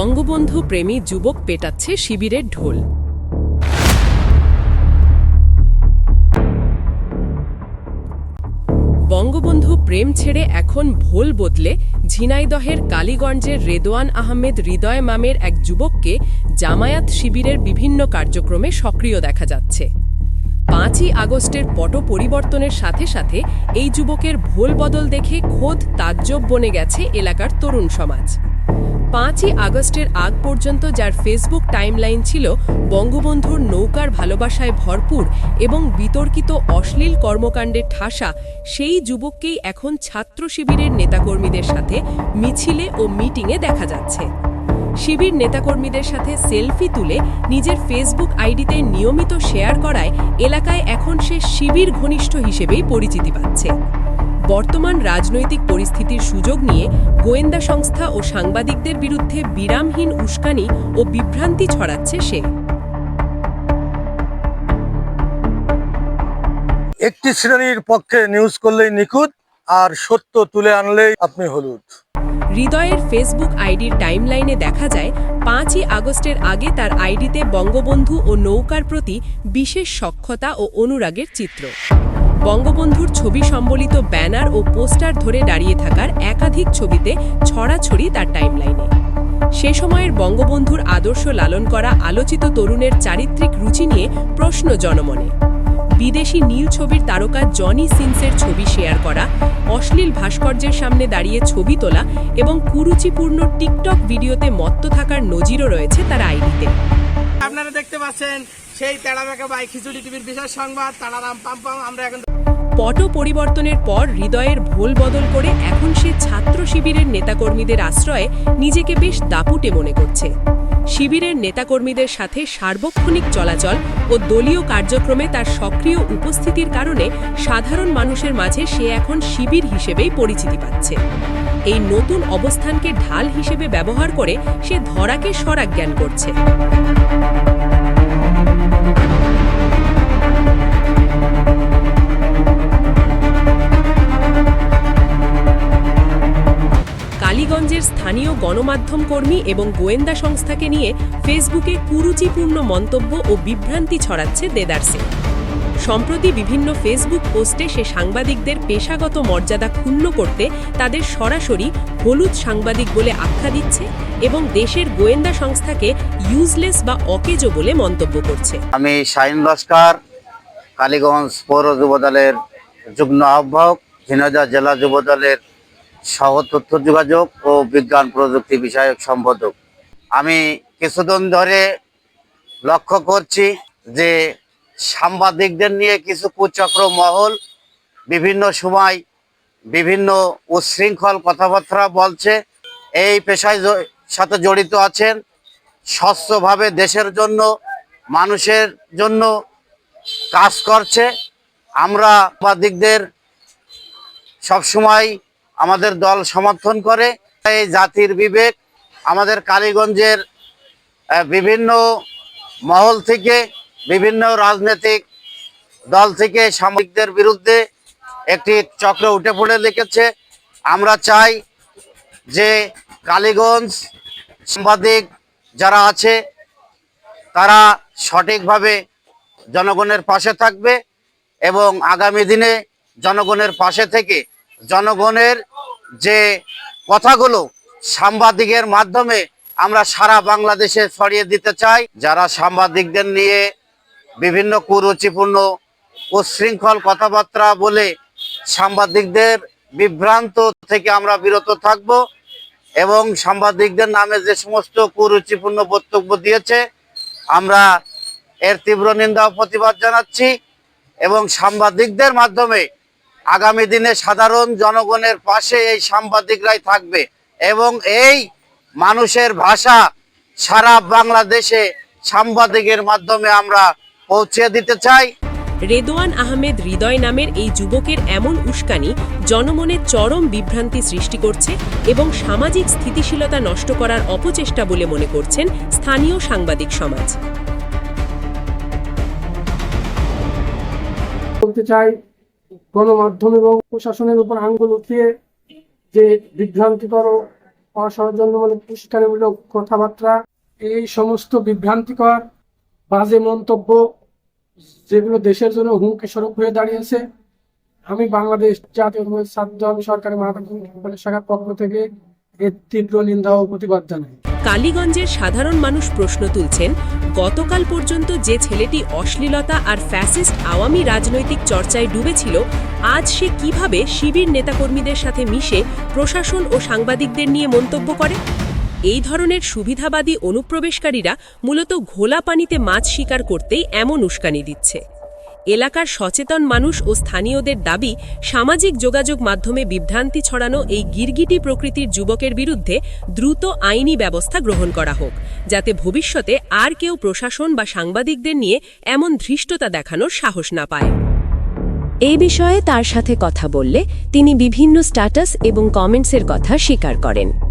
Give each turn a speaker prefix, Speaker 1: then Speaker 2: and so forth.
Speaker 1: বঙ্গবন্ধু প্রেমী যুবক পেটাচ্ছে শিবিরের ঢোল। বঙ্গবন্ধু প্রেম ছেড়ে এখন ভোল বদলে ঝিনাইদহের কালীগঞ্জের রেদোয়ান আহমেদ হৃদয় মামের এক যুবককে জামায়াত শিবিরের বিভিন্ন কার্যক্রমে সক্রিয় দেখা যাচ্ছে। পাঁচই আগস্টের পট পরিবর্তনের সাথে সাথে এই যুবকের ভোল বদল দেখে খোদ তাজ্জব বনে গেছে এলাকার তরুণ সমাজ। পাঁচই আগস্টের আগ পর্যন্ত যার ফেসবুক টাইমলাইন ছিল বঙ্গবন্ধুর নৌকার ভালোবাসায় ভরপুর এবং বিতর্কিত অশ্লীল কর্মকাণ্ডের ঠাসা, সেই যুবককেই এখন ছাত্র শিবিরের নেতাকর্মীদের সাথে মিছিলে ও মিটিংয়ে দেখা যাচ্ছে। শিবির নেতাকর্মীদের সাথে সেলফি তুলে নিজের ফেসবুক আইডিতে নিয়মিত শেয়ার করায় এলাকায় এখন সে শিবির ঘনিষ্ঠ হিসেবেই পরিচিতি পাচ্ছে। বর্তমান রাজনৈতিক পরিস্থিতির সুযোগ নিয়ে গোয়েন্দা সংস্থা ও সাংবাদিকদের বিরুদ্ধে বিরামহীন উস্কানি ও বিভ্রান্তি ছড়াচ্ছে সে।
Speaker 2: একটি শ্রেণির পক্ষে নিউজ করলেই নিখুঁত আর সত্য তুলে আনলেই আপনি হলুদ।
Speaker 1: হৃদয়ের ফেসবুক আইডির টাইমলাইনে দেখা যায় পাঁচই আগস্টের আগে তার আইডিতে বঙ্গবন্ধু ও নৌকার প্রতি বিশেষ সক্ষতা ও অনুরাগের চিত্র। বঙ্গবন্ধুর ছবি সম্বলিত ব্যানার ও পোস্টার ধরে দাঁড়িয়ে থাকার একাধিক ছবিতে ছড়াছড়ি তার টাইমলাইনে। সে সময়ের বঙ্গবন্ধুর আদর্শ লালন করা আলোচিত তরুণের চারিত্রিক রুচি নিয়ে প্রশ্ন জনমনে। বিদেশি নীল ছবির তারকা জনি সিনসের ছবি শেয়ার করা, অশ্লীল ভাস্কর্যের সামনে দাঁড়িয়ে ছবি তোলা এবং কুরুচিপূর্ণ টিকটক ভিডিওতে মত্ত থাকার নজিরও রয়েছে তার আইডিতে।
Speaker 3: আপনারা দেখতে পাচ্ছেন সেই তেড়া বেঁকা বাই খিচুড়ি টিভির বিশেষ সংবাদ তাড়ারাম পাম, আমরা এখন
Speaker 1: পট পরিবর্তনের পর হৃদয়ের ভোল বদল করে এখন সে ছাত্র শিবিরের নেতাকর্মীদের আশ্রয়ে নিজেকে বেশ দাপুটে মনে করছে। শিবিরের নেতাকর্মীদের সাথে সার্বক্ষণিক চলাচল ও দলীয় কার্যক্রমে তার সক্রিয় উপস্থিতির কারণে সাধারণ মানুষের মাঝে সে এখন শিবির হিসেবেই পরিচিতি পাচ্ছে। এই নতুন অবস্থানকে ঢাল হিসেবে ব্যবহার করে সে ধরাকে স্বরাজ্ঞান করছে। কালীগঞ্জের স্থানীয় গণমাধ্যম কর্মী এবং গোয়েন্দা সংস্থাকে নিয়ে ফেসবুকে কুরুচিপূর্ণ মন্তব্য ও বিভ্রান্তি ছড়াচ্ছে দেদার সিং। সম্প্রতি বিভিন্ন ফেসবুক পোস্টে সে সাংবাদিকদের পেশাগত মর্যাদা ক্ষুণ্ণ করতে তাদের সরাসরি হলুদ সাংবাদিক বলে আখ্যা দিচ্ছে এবং দেশের গোয়েন্দা সংস্থাকে ইউজলেস বা অকেজো বলে মন্তব্য করছে।
Speaker 4: আমি শাহিন লস্কর, কালীগঞ্জ পৌর যুবদলের যুগ্ম আহ্বায়ক, ঝিনাইদহ জেলা যুবদলের সহ তথ্য যোগাযোগ ও বিজ্ঞান প্রযুক্তি বিষয়ক সম্পাদক। আমি কিছুদিন ধরে লক্ষ্য করছি যে সাংবাদিকদের নিয়ে কিছু কুচক্র মহল বিভিন্ন সময় বিভিন্ন উচ্ছৃঙ্খল কথাবার্তা বলছে। এই পেশায় সাথে জড়িত আছেন। স্বচ্ছভাবে দেশের জন্য, মানুষের জন্য কাজ করছে। আমরা সাংবাদিকদের সবসময় আমাদের দল সমর্থন করে, এই জাতির বিবেক আমাদের কালীগঞ্জের বিভিন্ন মহল থেকে, বিভিন্ন রাজনৈতিক দল থেকে সাংবাদিকদের বিরুদ্ধে একটি চক্র উঠে পড়ে লিখেছে। আমরা চাই যে কালীগঞ্জ সাংবাদিক যারা আছে, তারা সঠিকভাবে জনগণের পাশে থাকবে এবং আগামী দিনে জনগণের পাশে থেকে জনগণের যে কথাগুলো সাংবাদিকের মাধ্যমে আমরা সারা বাংলাদেশে ছড়িয়ে দিতে চাই, যারা সাংবাদিকদের নিয়ে বিভিন্ন কুরুচিপূর্ণ, উচ্ছৃঙ্খল কথাবার্তা বলে সাংবাদিকদের বিভ্রান্ত থেকে আমরা বিরত থাকব এবং সাংবাদিকদের নামে যে সমস্ত কুরুচিপূর্ণ বক্তব্য দিয়েছে, আমরা এর তীব্র নিন্দা প্রতিবাদ জানাচ্ছি এবং সাংবাদিকদের মাধ্যমে আগামী দিনে সাধারণ জনগণের পাশে এই সাংবাদিকরাই থাকবে এবং এই মানুষের ভাষা সারা বাংলাদেশে সাংবাদিকের মাধ্যমে আমরা পৌঁছে দিতে চাই।
Speaker 1: রেদোয়ান আহমেদ হৃদয় নামের এই যুবকের এমন উস্কানি জনমনে চরম বিভ্রান্তি সৃষ্টি করছে এবং সামাজিক স্থিতিশীলতা নষ্ট করার অপচেষ্টা বলে মনে করছেন স্থানীয় সাংবাদিক সমাজ।
Speaker 5: বলতে চাই গণমাধ্যম এবং প্রশাসনের উপর আঙ্গুল উঠিয়ে যে বিভ্রান্তিকর অসৌজন্যমূলক উস্কানিমূলক কথাবার্তা, এই সমস্ত বিভ্রান্তিকর বাজে মন্তব্য যেগুলো দেশের জন্য হুমকি স্বরূপ হয়ে দাঁড়িয়েছে, আমি বাংলাদেশ জাতীয় ছাত্র দল সরকারি মানব শাখার পক্ষ থেকে এর তীব্র নিন্দা ও প্রতিবাদ জানাই।
Speaker 1: কালীগঞ্জের সাধারণ মানুষ প্রশ্ন তুলছেন, গতকাল পর্যন্ত যে ছেলেটি অশ্লীলতা আর ফ্যাসিস্ট আওয়ামী রাজনৈতিক চর্চায় ডুবেছিল, আজ সে কীভাবে শিবির নেতাকর্মীদের সাথে মিশে প্রশাসন ও সাংবাদিকদের নিয়ে মন্তব্য করে? এই ধরনের সুবিধাবাদী অনুপ্রবেশকারীরা মূলত ঘোলা পানিতে মাছ শিকার করতেই এমন উস্কানি দিচ্ছে। এলাকার সচেতন মানুষ ও স্থানীয়দের দাবি, সামাজিক যোগাযোগ মাধ্যমে বিভ্রান্তি ছড়ানো এই গিরগিটি প্রকৃতির যুবকের বিরুদ্ধে দ্রুত আইনি ব্যবস্থা গ্রহণ করা হোক, যাতে ভবিষ্যতে আর কেউ প্রশাসন বা সাংবাদিকদের নিয়ে এমন ধৃষ্টতা দেখানোর সাহস না পায়।
Speaker 6: এই বিষয়ে তার সাথে কথা বললে তিনি বিভিন্ন স্ট্যাটাস এবং কমেন্টসের কথা স্বীকার করেন।